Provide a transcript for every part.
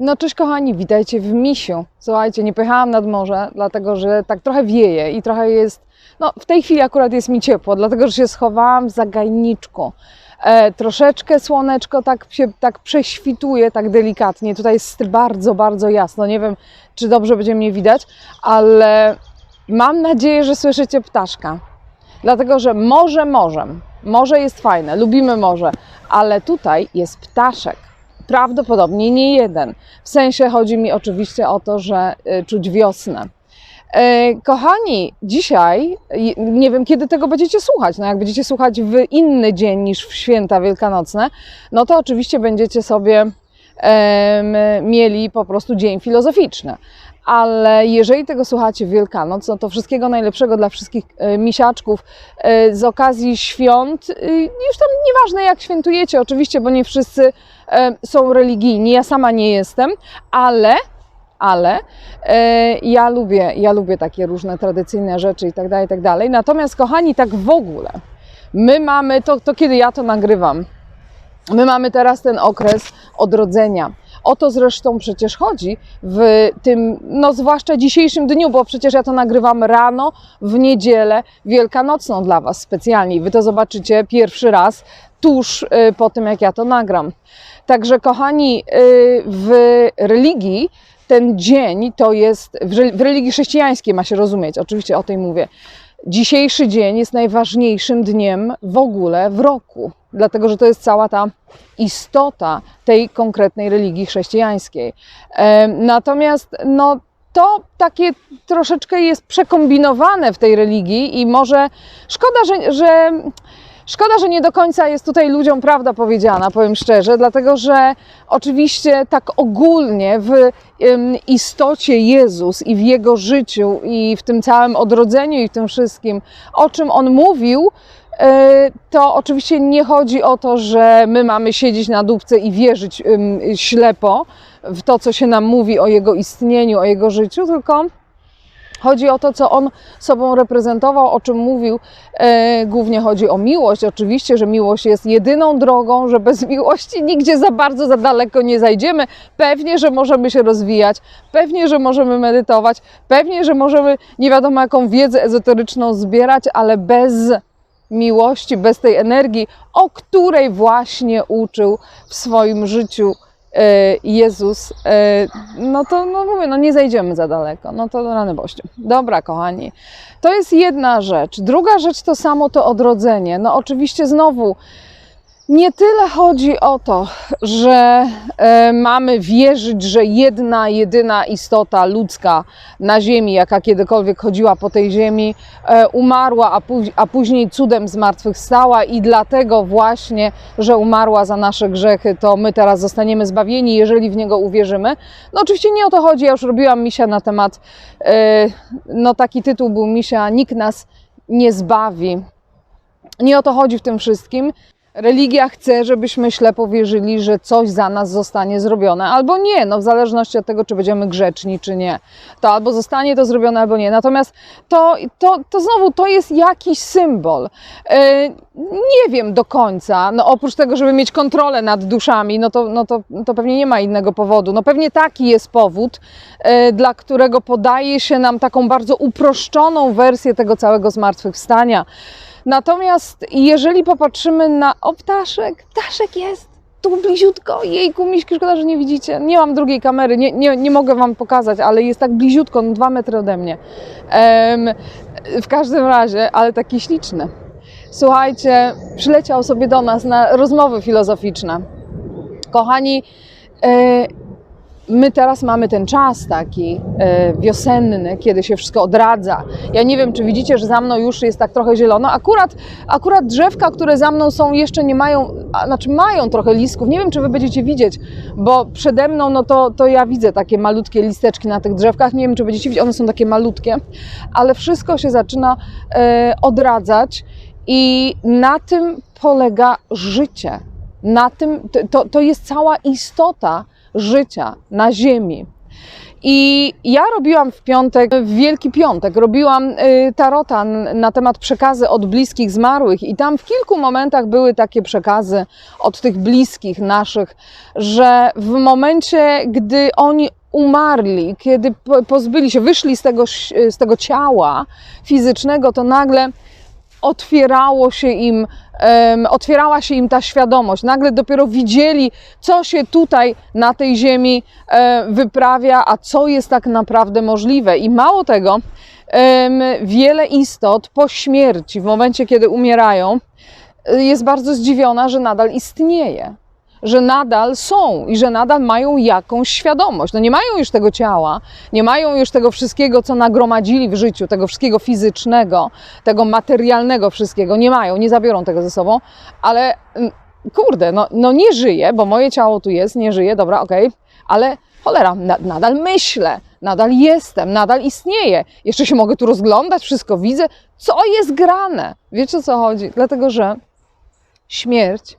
No cześć kochani, witajcie w Misiu. Słuchajcie, nie pojechałam nad morze, dlatego że tak trochę wieje i trochę jest, no w tej chwili akurat jest mi ciepło, dlatego że się schowałam w zagajniczku. E, troszeczkę słoneczko tak się tak prześwituje, tak delikatnie. Tutaj jest bardzo, bardzo jasno. Nie wiem, czy dobrze będzie mnie widać, ale mam nadzieję, że słyszycie ptaszka. Dlatego, że morze morzem. Morze jest fajne, lubimy morze, ale tutaj jest ptaszek. Prawdopodobnie nie jeden. W sensie chodzi mi oczywiście o to, że y, czuć wiosnę. E, Kochani, dzisiaj, i- nie wiem kiedy tego będziecie słuchać, no jak będziecie słuchać w inny dzień niż w święta wielkanocne, no to oczywiście będziecie sobie mieli po prostu dzień filozoficzny. Ale jeżeli tego słuchacie w Wielkanoc, no to wszystkiego najlepszego dla wszystkich e, misiaczków e, z okazji świąt. e, Już tam nieważne jak świętujecie, oczywiście, bo nie wszyscy są religijni. Ja sama nie jestem, ale ale ja lubię, ja lubię takie różne tradycyjne rzeczy i tak dalej, i tak dalej. Natomiast kochani, tak w ogóle, my mamy, to, to kiedy ja to nagrywam, my mamy teraz ten okres odrodzenia. O to zresztą przecież chodzi w tym, no zwłaszcza dzisiejszym dniu, bo przecież ja to nagrywam rano w niedzielę wielkanocną dla Was specjalnie. Wy to zobaczycie pierwszy raz tuż y, po tym, jak ja to nagram. Także kochani, y, w religii ten dzień to jest, w re- w religii chrześcijańskiej ma się rozumieć, oczywiście o tej mówię. Dzisiejszy dzień jest najważniejszym dniem w ogóle w roku, dlatego że to jest cała ta istota tej konkretnej religii chrześcijańskiej. Natomiast no, to takie troszeczkę jest przekombinowane w tej religii i może szkoda, że, że Szkoda, że nie do końca jest tutaj ludziom prawda powiedziana, powiem szczerze, dlatego że oczywiście tak ogólnie w istocie Jezus i w Jego życiu i w tym całym odrodzeniu i w tym wszystkim, o czym On mówił, e, to oczywiście nie chodzi o to, że my mamy siedzieć na dupce i wierzyć ślepo w to, co się nam mówi o Jego istnieniu, o Jego życiu, tylko Chodzi o to, co on sobą reprezentował, o czym mówił. E, głównie chodzi o miłość. Oczywiście, że miłość jest jedyną drogą, że bez miłości nigdzie za bardzo, za daleko nie zajdziemy. Pewnie, że możemy się rozwijać, pewnie, że możemy medytować, pewnie, że możemy nie wiadomo jaką wiedzę ezoteryczną zbierać, ale bez miłości, bez tej energii, o której właśnie uczył w swoim życiu Jezus, e, no to no mówię, no nie zajdziemy za daleko. No to rany boście. Dobra, kochani. To jest jedna rzecz. Druga rzecz to samo to odrodzenie. No oczywiście znowu nie tyle chodzi o to, że e, mamy wierzyć, że jedna, jedyna istota ludzka na Ziemi, jaka kiedykolwiek chodziła po tej Ziemi, e, umarła, a, a później cudem zmartwychwstała i dlatego właśnie, że umarła za nasze grzechy, to my teraz zostaniemy zbawieni, jeżeli w Niego uwierzymy. No oczywiście nie o to chodzi, ja już robiłam misia na temat, e, no taki tytuł był misia, nikt nas nie zbawi. Nie o to chodzi w tym wszystkim. Religia chce, żebyśmy ślepo wierzyli, że coś za nas zostanie zrobione, albo nie, no w zależności od tego, czy będziemy grzeczni, czy nie. To albo zostanie to zrobione, albo nie. Natomiast to, to, to znowu to jest jakiś symbol. E, nie wiem do końca, no oprócz tego, żeby mieć kontrolę nad duszami, no to, no to, to pewnie nie ma innego powodu. No pewnie taki jest powód, e, dla którego podaje się nam taką bardzo uproszczoną wersję tego całego zmartwychwstania. Natomiast jeżeli popatrzymy na. O, ptaszek, ptaszek jest! Tu bliziutko, jejku, miśki, szkoda, że nie widzicie. Nie mam drugiej kamery, nie, nie, nie mogę Wam pokazać, ale jest tak bliziutko, no dwa metry ode mnie. Em, w każdym razie, ale taki śliczny. Słuchajcie, przyleciał sobie do nas na rozmowy filozoficzne. Kochani, e, my teraz mamy ten czas taki e, wiosenny, kiedy się wszystko odradza. Ja nie wiem, czy widzicie, że za mną już jest tak trochę zielono. Akurat, akurat drzewka, które za mną są, jeszcze nie mają, znaczy mają trochę listków. Nie wiem, czy wy będziecie widzieć, bo przede mną, no to, to ja widzę takie malutkie listeczki na tych drzewkach. Nie wiem, czy będziecie widzieć, one są takie malutkie, ale wszystko się zaczyna e, odradzać i na tym polega życie. Na tym, to, to jest cała istota życia na Ziemi. I ja robiłam w piątek, w Wielki Piątek, robiłam y, tarota na temat przekazy od bliskich zmarłych, i tam w kilku momentach były takie przekazy od tych bliskich naszych, że w momencie, gdy oni umarli, kiedy po- pozbyli się, wyszli z tego, z tego ciała fizycznego, to nagle otwierało się im, em, otwierała się im ta świadomość. Nagle dopiero widzieli, co się tutaj na tej ziemi e, wyprawia, a co jest tak naprawdę możliwe. I mało tego, em, wiele istot po śmierci, w momencie kiedy umierają, e, jest bardzo zdziwiona, że nadal istnieje. Że nadal są i że nadal mają jakąś świadomość. No nie mają już tego ciała, nie mają już tego wszystkiego, co nagromadzili w życiu, tego wszystkiego fizycznego, tego materialnego wszystkiego. Nie mają, nie zabiorą tego ze sobą, ale mm, kurde, no, no nie żyję, bo moje ciało tu jest, nie żyje, dobra, okej, ale cholera, na, nadal myślę, nadal jestem, nadal istnieję. Jeszcze się mogę tu rozglądać, wszystko widzę. Co jest grane? Wiecie o co chodzi? Dlatego, że śmierć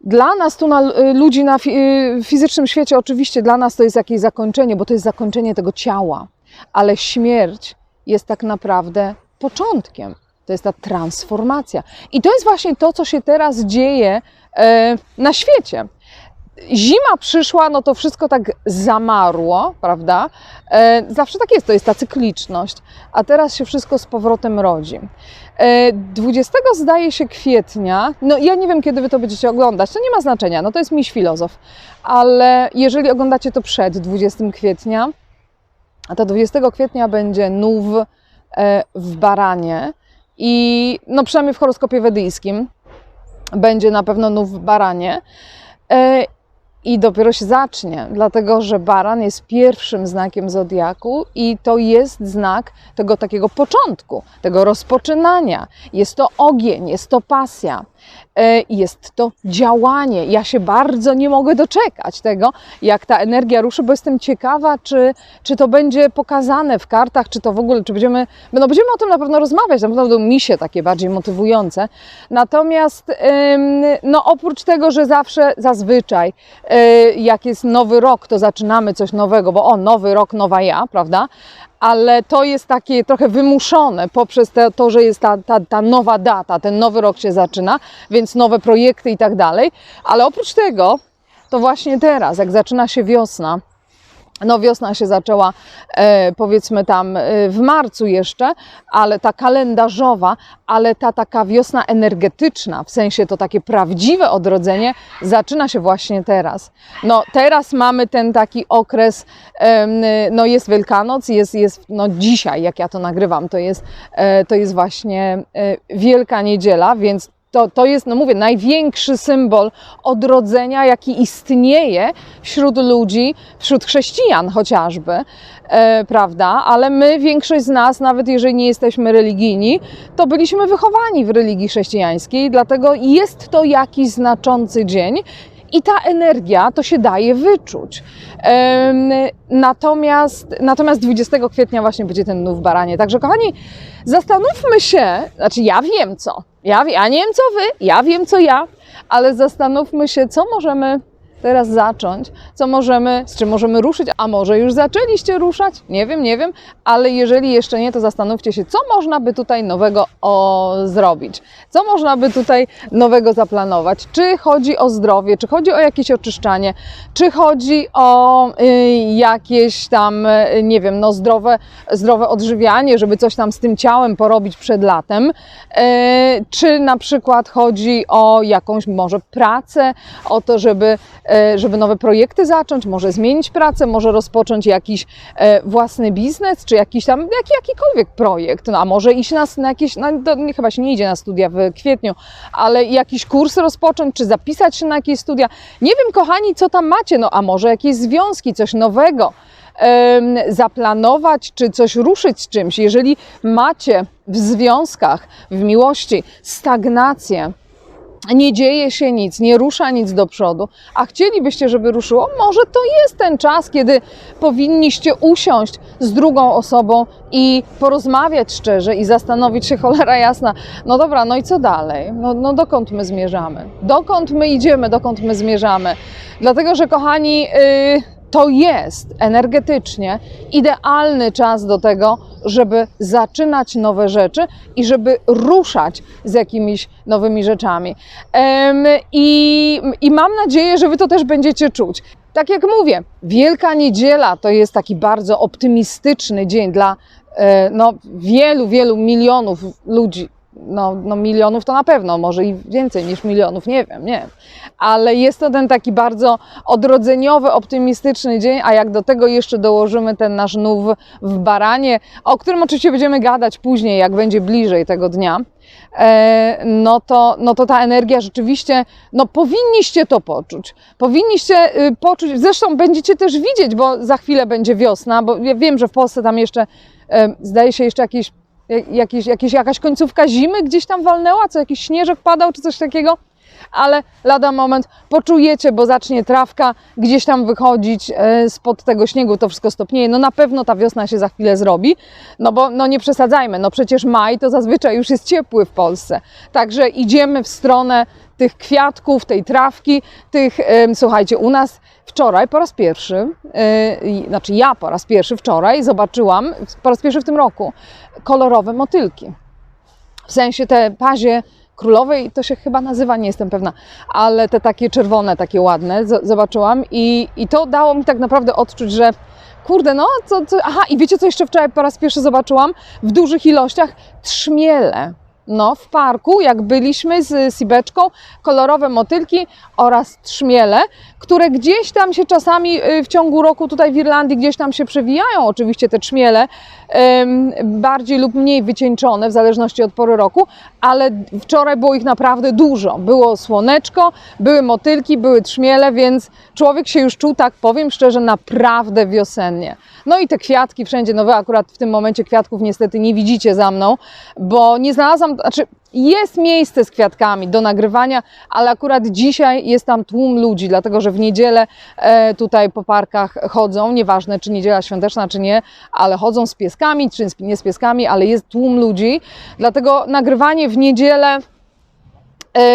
dla nas tu, na, y, ludzi na y, fizycznym świecie, oczywiście dla nas to jest jakieś zakończenie, bo to jest zakończenie tego ciała, ale śmierć jest tak naprawdę początkiem. To jest ta transformacja. I to jest właśnie to, co się teraz dzieje e, na świecie. Zima przyszła, no to wszystko tak zamarło, prawda? E, zawsze tak jest, to jest ta cykliczność, a teraz się wszystko z powrotem rodzi. E, 20 zdaje się kwietnia, no ja nie wiem kiedy wy to będziecie oglądać, to nie ma znaczenia, no to jest miś filozof, ale jeżeli oglądacie to przed 20 kwietnia, a to 20 kwietnia będzie nów e, w Baranie i no przynajmniej w horoskopie wedyjskim będzie na pewno nów w Baranie. I dopiero się zacznie, dlatego że baran jest pierwszym znakiem zodiaku i to jest znak tego takiego początku, tego rozpoczynania. Jest to ogień, jest to pasja, jest to działanie. Ja się bardzo nie mogę doczekać tego, jak ta energia ruszy, bo jestem ciekawa, czy, czy to będzie pokazane w kartach, czy to w ogóle, czy będziemy, no będziemy o tym na pewno rozmawiać, na pewno będą misie takie bardziej motywujące. Natomiast no oprócz tego, że zawsze, zazwyczaj, y, jak jest nowy rok, to zaczynamy coś nowego, bo o, nowy rok, nowa ja, prawda? Ale to jest takie trochę wymuszone poprzez to, że jest ta, ta, ta nowa data, ten nowy rok się zaczyna, więc nowe projekty i tak dalej. Ale oprócz tego, to właśnie teraz, jak zaczyna się wiosna, no wiosna się zaczęła e, powiedzmy tam e, w marcu jeszcze, ale ta kalendarzowa, ale ta taka wiosna energetyczna, w sensie to takie prawdziwe odrodzenie zaczyna się właśnie teraz. No teraz mamy ten taki okres, no jest Wielkanoc, jest, jest no dzisiaj jak ja to nagrywam, to jest, e, to jest właśnie Wielka Niedziela, więc to, to jest, no mówię, największy symbol odrodzenia, jaki istnieje wśród ludzi, wśród chrześcijan chociażby, e, prawda? Ale my, większość z nas, nawet jeżeli nie jesteśmy religijni, to byliśmy wychowani w religii chrześcijańskiej, dlatego jest to jakiś znaczący dzień. I ta energia to się daje wyczuć. Natomiast, natomiast 20 kwietnia właśnie będzie ten nów baranie. Także kochani, zastanówmy się, znaczy ja wiem co, ja, ja nie wiem co wy, ja wiem co ja, ale zastanówmy się, co możemy teraz zacząć, co możemy, z czym możemy ruszyć, a może już zaczęliście ruszać, nie wiem, nie wiem, ale jeżeli jeszcze nie, to zastanówcie się, co można by tutaj nowego o, zrobić, co można by tutaj nowego zaplanować, czy chodzi o zdrowie, czy chodzi o jakieś oczyszczanie, czy chodzi o y, jakieś tam, y, nie wiem, no zdrowe, zdrowe odżywianie, żeby coś tam z tym ciałem porobić przed latem, y, czy na przykład chodzi o jakąś może pracę, o to, żeby, żeby nowe projekty zacząć, może zmienić pracę, może rozpocząć jakiś e, własny biznes, czy jakiś tam, jaki, jakikolwiek projekt, no, a może iść na, na jakieś, no, to chyba się nie idzie na studia w kwietniu, ale jakiś kurs rozpocząć, czy zapisać się na jakieś studia. Nie wiem, kochani, co tam macie, no a może jakieś związki, coś nowego zaplanować, czy coś ruszyć z czymś. Jeżeli macie w związkach, w miłości stagnację, nie dzieje się nic, nie rusza nic do przodu, a chcielibyście, żeby ruszyło, może to jest ten czas, kiedy powinniście usiąść z drugą osobą i porozmawiać szczerze i zastanowić się, cholera jasna, no dobra, no i co dalej? No, no dokąd my zmierzamy? Dokąd my idziemy, dokąd my zmierzamy? Dlatego, że kochani, yy, to jest energetycznie idealny czas do tego, żeby zaczynać nowe rzeczy i żeby ruszać z jakimiś nowymi rzeczami. I, I mam nadzieję, że Wy to też będziecie czuć. Tak jak mówię, Wielka Niedziela to jest taki bardzo optymistyczny dzień dla e, no, wielu, wielu milionów ludzi. No, no milionów to na pewno, może i więcej niż milionów, nie wiem, nie. Ale jest to ten taki bardzo odrodzeniowy, optymistyczny dzień, a jak do tego jeszcze dołożymy ten nasz nów w baranie, o którym oczywiście będziemy gadać później, jak będzie bliżej tego dnia, e, no to, no to ta energia rzeczywiście, no powinniście to poczuć. Powinniście y, poczuć, zresztą będziecie też widzieć, bo za chwilę będzie wiosna, bo ja wiem, że w Polsce tam jeszcze, e, zdaje się, jeszcze jakieś, jakieś, jakieś, jakaś końcówka zimy gdzieś tam walnęła, co jakiś śnieżek padał, czy coś takiego ale lada moment poczujecie, bo zacznie trawka gdzieś tam wychodzić e, spod tego śniegu, to wszystko stopnieje. No na pewno ta wiosna się za chwilę zrobi, no bo no nie przesadzajmy, no przecież maj to zazwyczaj już jest ciepły w Polsce. Także idziemy w stronę tych kwiatków, tej trawki, tych, em, słuchajcie, u nas wczoraj po raz pierwszy, e, znaczy ja po raz pierwszy wczoraj zobaczyłam, po raz pierwszy w tym roku, kolorowe motylki. W sensie te pazie królowej, to się chyba nazywa, nie jestem pewna, ale te takie czerwone, takie ładne zobaczyłam i, i to dało mi tak naprawdę odczuć, że kurde, no, co, co, aha, i wiecie co jeszcze wczoraj po raz pierwszy zobaczyłam? W dużych ilościach trzmiele. No, w parku, jak byliśmy z Sibeczką, kolorowe motylki oraz trzmiele, które gdzieś tam się czasami y, w ciągu roku tutaj w Irlandii gdzieś tam się przewijają, oczywiście te trzmiele, bardziej lub mniej wycieńczone w zależności od pory roku, ale wczoraj było ich naprawdę dużo. Było słoneczko, były motylki, były trzmiele, więc człowiek się już czuł, tak powiem szczerze, naprawdę wiosennie. No i te kwiatki wszędzie, no wy akurat w tym momencie kwiatków niestety nie widzicie za mną, bo nie znalazłam, znaczy jest miejsce z kwiatkami do nagrywania, ale akurat dzisiaj jest tam tłum ludzi, dlatego że w niedzielę e, tutaj po parkach chodzą, nieważne czy niedziela świąteczna, czy nie, ale chodzą z pieskami, czy nie z pieskami, ale jest tłum ludzi, dlatego nagrywanie w niedzielę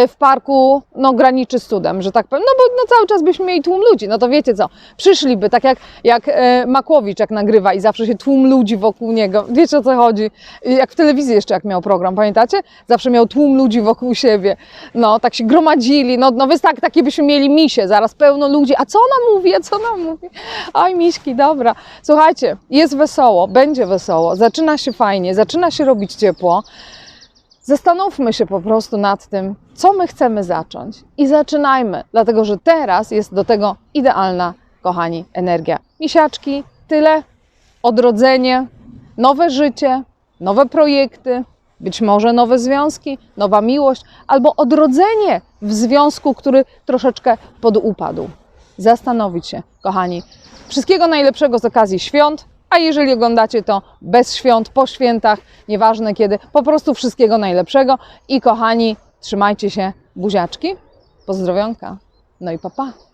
w parku no, graniczy z cudem, że tak powiem, no bo no, cały czas byśmy mieli tłum ludzi, no to wiecie co, przyszliby, tak jak, jak e, Makłowicz jak nagrywa i zawsze się tłum ludzi wokół niego, wiecie o co chodzi, jak w telewizji jeszcze jak miał program, pamiętacie? Zawsze miał tłum ludzi wokół siebie, no tak się gromadzili, no, no wy tak, takie byśmy mieli misie, zaraz pełno ludzi, a co ona mówi, a co ona mówi, oj miśki, dobra, słuchajcie, jest wesoło, będzie wesoło, zaczyna się fajnie, zaczyna się robić ciepło, Zastanówmy się po prostu nad tym, co my chcemy zacząć i zaczynajmy, dlatego że teraz jest do tego idealna, kochani, energia. Misiaczki, tyle, odrodzenie, nowe życie, nowe projekty, być może nowe związki, nowa miłość albo odrodzenie w związku, który troszeczkę podupadł. Zastanowić się, kochani. Wszystkiego najlepszego z okazji świąt, a jeżeli oglądacie to bez świąt, po świętach, nieważne kiedy, po prostu wszystkiego najlepszego i kochani, trzymajcie się, buziaczki, pozdrowionka, no i papa. Pa.